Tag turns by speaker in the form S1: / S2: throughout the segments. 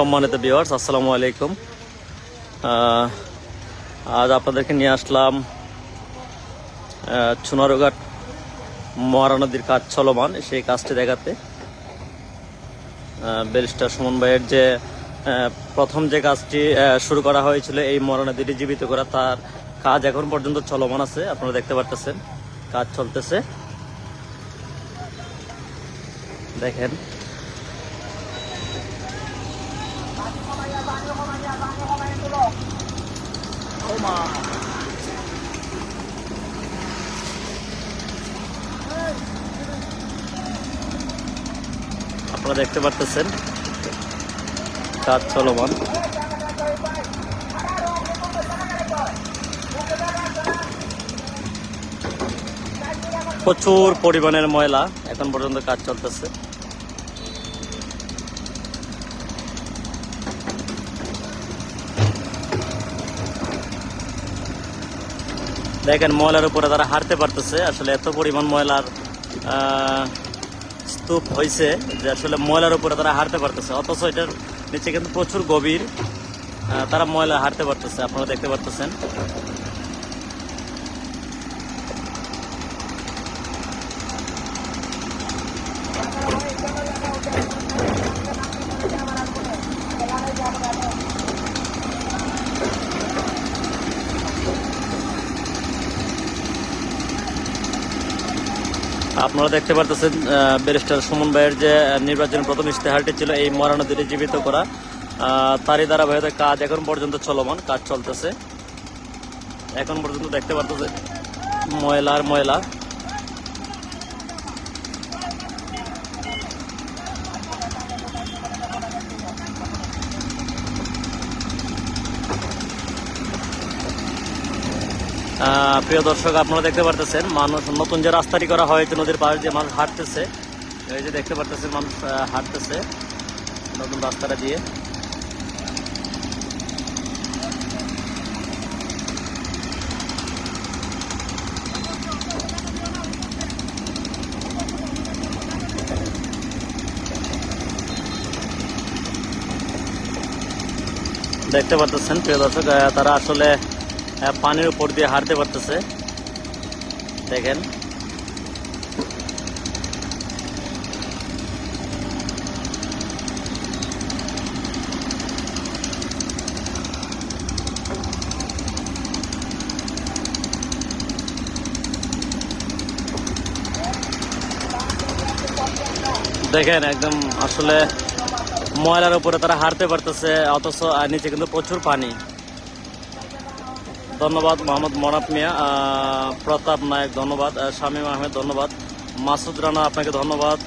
S1: সম্মানিত ভিউয়ার্স আসসালামু আলাইকুম। আজ আপনাদেরকে নিয়ে আসলাম আহ, চুনারুঘাট মহারা নদীর কাজ চলমান সেই কাজটি দেখাতে। ব্যারিস্টার সুমন ভাইয়ের যে প্রথম যে কাজটি শুরু করা হয়েছিল এই মহারা নদীটি জীবিত করা তার কাজ এখন পর্যন্ত চলমান আছে আপনারা দেখতে পারতেছেন কাজ চলতেছে। দেখেন আপনারা দেখতে পারতেছেন কাজ চলমান। প্রচুর পরিমাণের ময়লা এখন পর্যন্ত কাজ চলতেছে। দেখেন ময়লার উপরে তারা হারতে পারতেছে। আসলে এত পরিমাণ ময়লার স্তূপ হয়েছে যে আসলে ময়লার উপরে তারা হারতে পারতেছে। অথচ এটার নিচে কিন্তু প্রচুর গভীর তারা ময়লা হারতে পারতেছে। আপনারা দেখতে পারতেছেন। আপনারা দেখতে পারতেছেন ব্যারিস্টার সুমন ভাইয়ের যে নির্বাচন প্রথম ইশতেহারটি ছিল এই মরা নদীটি জীবিত করা। তারই দ্বারা ভাই কাজ এখন পর্যন্ত চলমান, কাজ চলতেছে। এখন পর্যন্ত দেখতে পারতেছে ময়লা আর ময়লা। প্রিয় দর্শক, আপনারা দেখতে পারতেছেন, মানুষ নতুন যে রাস্তাটি করা হয়েছে নদীর পাড়ে যে মানুষ হাঁটতেছে, এই যে দেখতে পারতেছেন মানুষ হাঁটতেছে নতুন রাস্তাটা দিয়ে। দেখতে পারতেছেন, প্রিয় দর্শক তারা আসলে পানির উপর দিয়ে হাঁটতে পারতেছে। দেখেন। দেখেন, একদম আসলে ময়লার উপরে তারা হাঁটতে পারতেছে, অথচ নিচে কিন্তু প্রচুর পানি। ধন্যবাদ মোহাম্মদ মনাফ মিয়া। প্রতাপ নায়ক ধন্যবাদ। শামীম আহমেদ ধন্যবাদ। মাসুদ রানা আপনাকে ধন্যবাদ।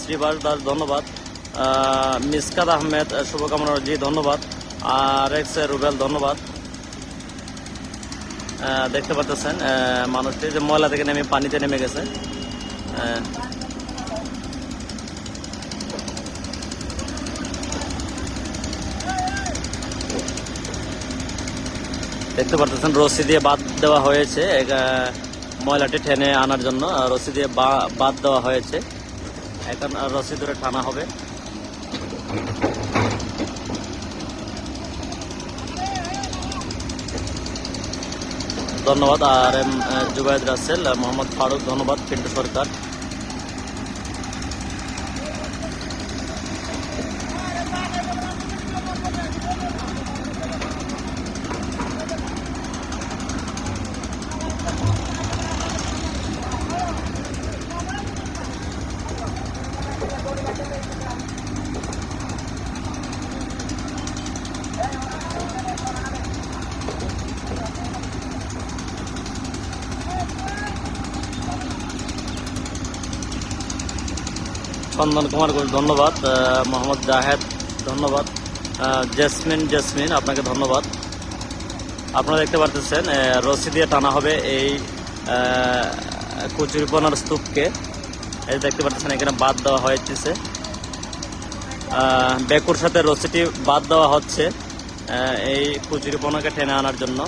S1: শ্রীবাস দাস ধন্যবাদ। আহ, মিসকাত আহমেদ আহ, শুভকামনা জি ধন্যবাদ। আর এক্স রুবেল ধন্যবাদ। দেখতে পাচ্ছেন মানুষটি যে ময়লা থেকে নেমে পানিতে নেমে গেছে। দেখতে পারতেছেন রশি দিয়ে বাদ দেওয়া হয়েছে। ময়লাটি টেনে আনার জন্য রশি দিয়ে বাদ দেওয়া হয়েছে। এখন রশি ধরে টানা হবে। ধন্যবাদ। আর এম আহ, জুবাইদ রাসেল মোহাম্মদ ফারুক ধন্যবাদ পিন্টু সরকার। চন্দন কুমার ঘোষ, ধন্যবাদ। মোহাম্মদ জাহেদ, ধন্যবাদ। জেসমিন জেসমিন, আপনাকে ধন্যবাদ। আপনারা দেখতে পারতেছেন রশি দিয়ে টানা হবে এই কচুরিপনার স্তূপকে। এই দেখতে পাচ্ছেন এখানে বাদ দেওয়া হয়েছে। বেকুর সাথে রশিটি বাদ দেওয়া হচ্ছে এই কচুরিপনাকে টেনে আনার জন্য।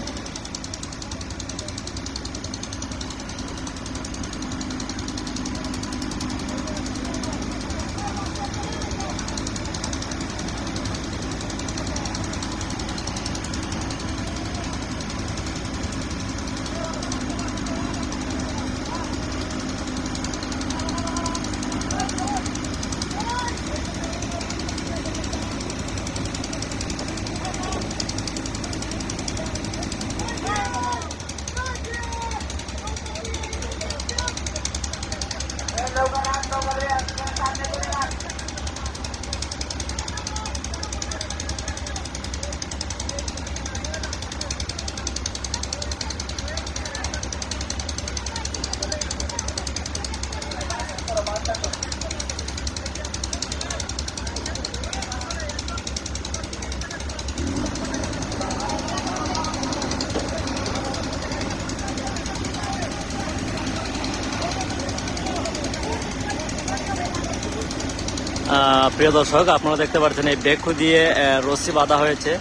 S1: প্রিয় দর্শক, আপনারা দেখতে পাচ্ছেন এই বেকু দিয়ে রশি বাঁধা হয়েছে।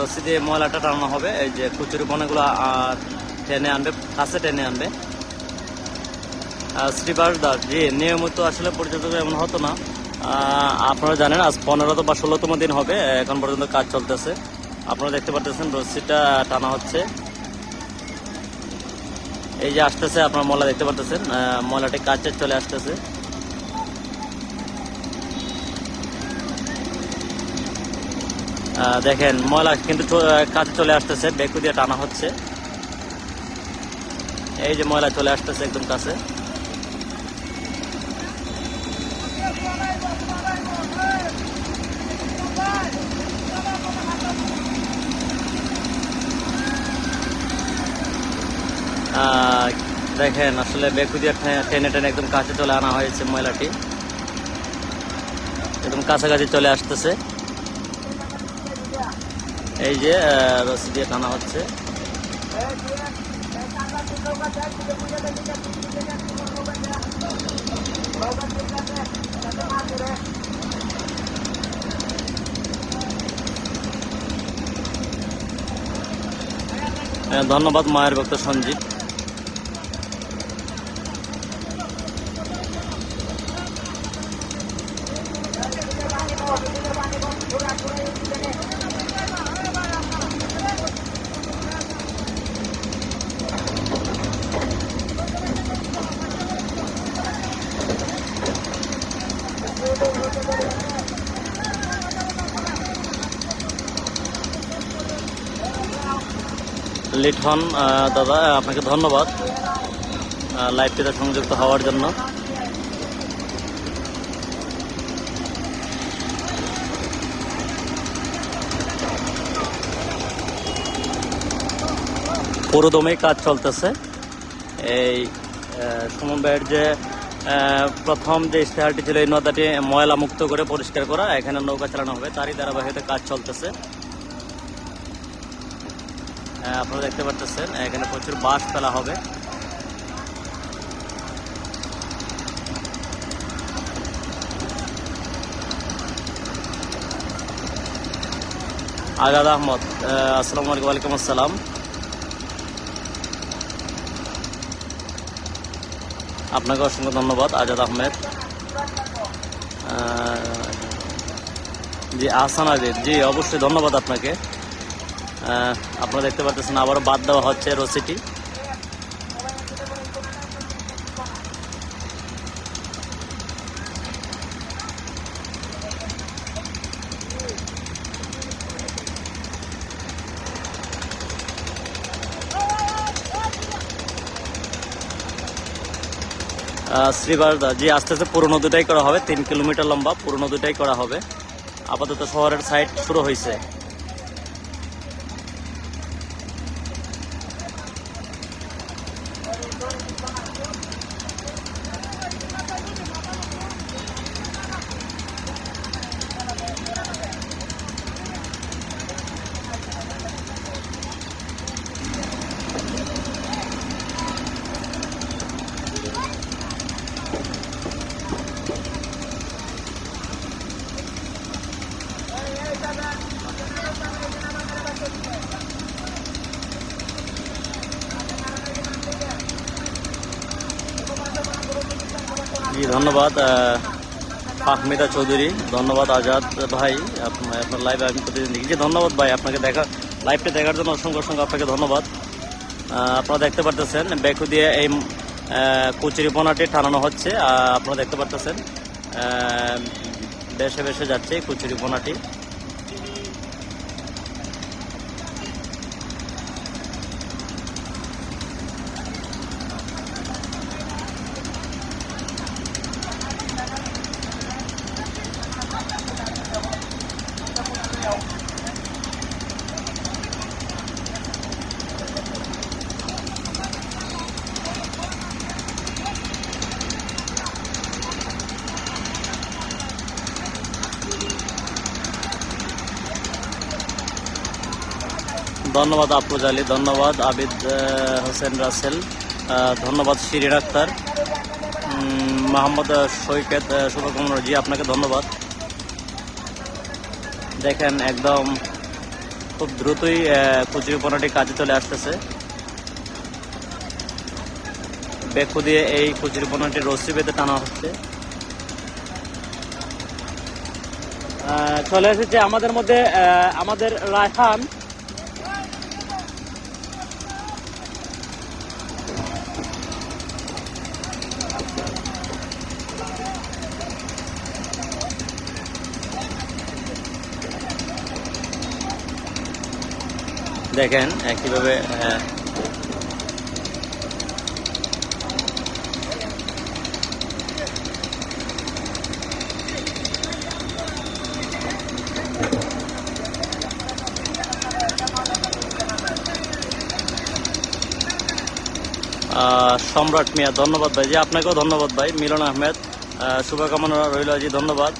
S1: রশি দিয়ে ময়লাটা টানানো হবে। এই যে কুচুরি পনেগুলো টেনে আনবে, কাছে টেনে আনবে। শ্রীবাস দাস জি, নিয়মিত আসলে পরিচিত এমন হতো না। আপনারা জানেন, আজ পনেরো বা ষোলোতম দিন হবে, এখন পর্যন্ত কাজ চলতেছে। আপনারা দেখতে পাচ্ছেন রশিটা টানা হচ্ছে। এই যে আসতেছে, আপনার ময়লা দেখতে পাচ্ছেন ময়লাটি কাছে চলে আসতেছে। দেখেন, ময়লা কিন্তু কাছে চলে আসতেছে, বেকু দিয়ে টানা হচ্ছে। এই যে ময়লা চলে আসতেছে একদম কাছে। দেখেন, আসলে বেকু দিয়ে টেনে টেনে একদম কাছে চলে আনা হয়েছে ময়লাটি। একদম কাছাকাছি চলে আসতেছে। এই যে রসি দিয়ে টানা হচ্ছে। ধন্যবাদ মায়ের ভক্ত সঞ্জিত লিঠন আহ, দাদা আপনাকে ধন্যবাদ লাইভটিতে সংযুক্ত হওয়ার জন্য। পুরোদমেই কাজ চলতেছে। এই ভাইয়ের যে প্রথম যে ইশতেহারটি ছিল এই নদাটি ময়লা মুক্ত করে পরিষ্কার করা এখানে নৌকা চালানো হবে তারই ধারাবাহিকতা কাজ চলতেছে। আপনারা দেখতে পাচ্ছেন এখানে প্রচুর বাঁশ ফেলা হবে। আগাদ আহমদ আহ, আসসালামু আলাইকুম ওয়ালাইকুম আসসালাম। আপনাকে অসংখ্য ধন্যবাদ আজাদ আহমেদ। জি আহসান আজিদ জি অবশ্যই ধন্যবাদ আপনাকে। আপনারা দেখতে পাচ্ছেন আবারও বাদ দেওয়া হচ্ছে রসিটি। আহ, শ্রীবার জি আস্তে আস্তে পুরো নদীটাই করা হবে তিন কিলোমিটার লম্বা পুরো নদীটাই করা হবে। আপাতত শহরের সাইড শুরু হয়েছে Thank you. জি, ধন্যবাদ ফাহমিদা চৌধুরী, ধন্যবাদ আজাদ ভাই আপনার লাইভ আমি প্রতিদিন দেখি। যে ধন্যবাদ ভাই, আপনাকে দেখা লাইভটা দেখার জন্য অসংখ্য অসংখ্য আপনাকে ধন্যবাদ। আপনারা দেখতে পারতেছেন বেকু দিয়ে এই কচুরিপনাটি কচুরি পোনাটি টানানো হচ্ছে আপনারা দেখতে পারতেছেন বেশে বেশে যাচ্ছে এই ধন্যবাদ আফরোজ আলী, ধন্যবাদ আবিদ হোসেন রাসেল ধন্যবাদ শিরিন আক্তার মোহাম্মদ সৈকত শুভকামনা জি, আপনাকে ধন্যবাদ। দেখেন, একদম খুব দ্রুতই কচুরি পণ্যটি কাজে চলে আসতেছে। বেকু দিয়ে এই কচুরি পণ্যটি রশ্মি বেঁধে টানা হচ্ছে। চলে এসেছে আমাদের মধ্যে আমাদের রায়হান। দেখেন আহ, কীভাবে আহ, সম্রাট মিয়া ধন্যবাদ ভাই। জি আপনাকেও ধন্যবাদ ভাই। মিলন আহমেদ আহ, শুভকামনা রইল জি ধন্যবাদ।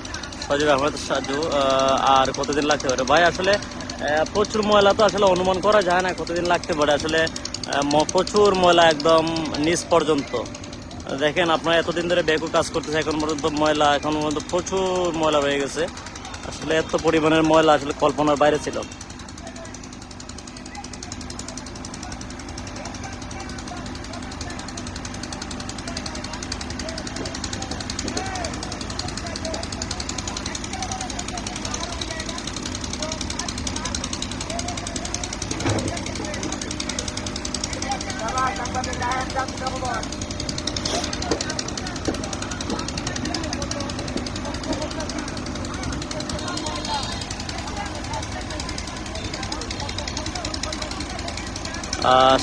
S1: সজীব আহমেদ সাজু আর কতদিন লাগতে পারে? ভাই আসলে প্রচুর ময়লা তো আসলে অনুমান করা যায় না, কতদিন লাগতে পারে। আসলে প্রচুর ময়লা একদম নিচ পর্যন্ত। দেখেন, আপনারা এতদিন ধরে বেকু কাজ করতেছে এখন পর্যন্ত ময়লা, এখন পর্যন্ত প্রচুর ময়লা হয়ে গেছে। আসলে এত পরিমাণের ময়লা আসলে কল্পনার বাইরে ছিল।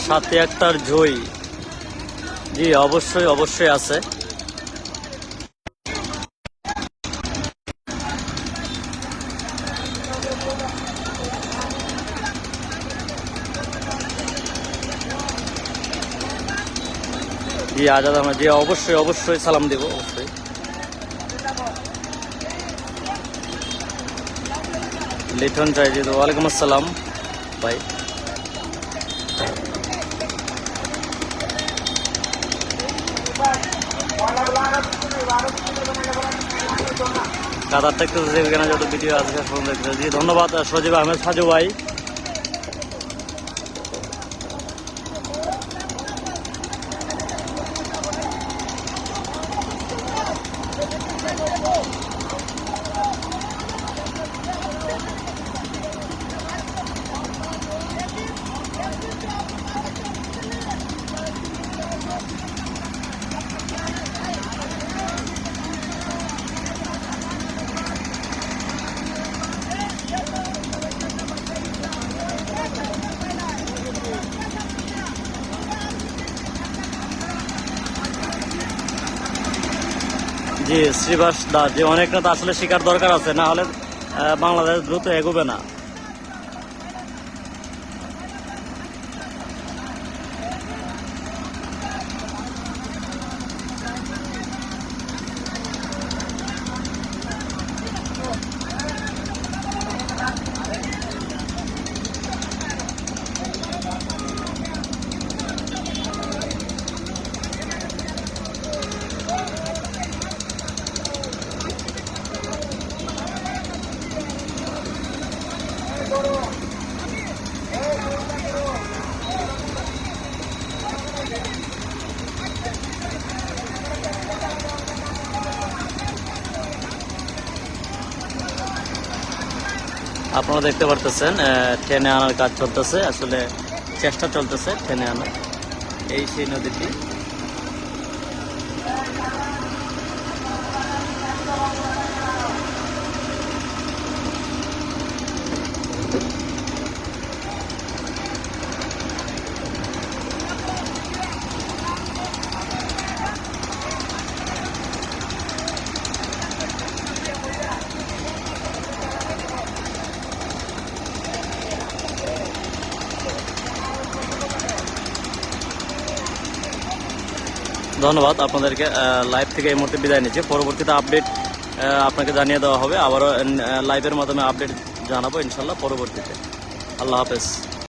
S1: সাথে একটার জই জি, অবশ্যই অবশ্যই আছে। জি, আজাদ আহমেদ, জি, অবশ্যই অবশ্যই সালাম দেব, অবশ্যই। লিটন চাই জি ওয়ালাইকুম আসসালাম, ভাই। কাতার থেকে যত ভিডিও আছে ফোন ধন্যবাদ সজীব আহমেদ সাজু ভাই। জি, শ্রীবাস দা, জি, অনেক তো আসলে শিকার দরকার আছে, না হলে বাংলাদেশ দ্রুত এগোবে না। আপনারা দেখতে পারতেছেন টেনে আনার কাজ চলতেছে। আসলে চেষ্টা চলতেছে টেনে আনার। এই সেই নদীটি। ধন্যবাদ, আপনাদেরকে লাইভ থেকে এই মুহূর্তে বিদায় নিচ্ছি। পরবর্তীতে আপডেট আপনাকে জানিয়ে দেওয়া হবে। আবারও লাইভের মাধ্যমে আপডেট জানাব ইনশাল্লাহ পরবর্তীতে। আল্লাহ হাফেজ।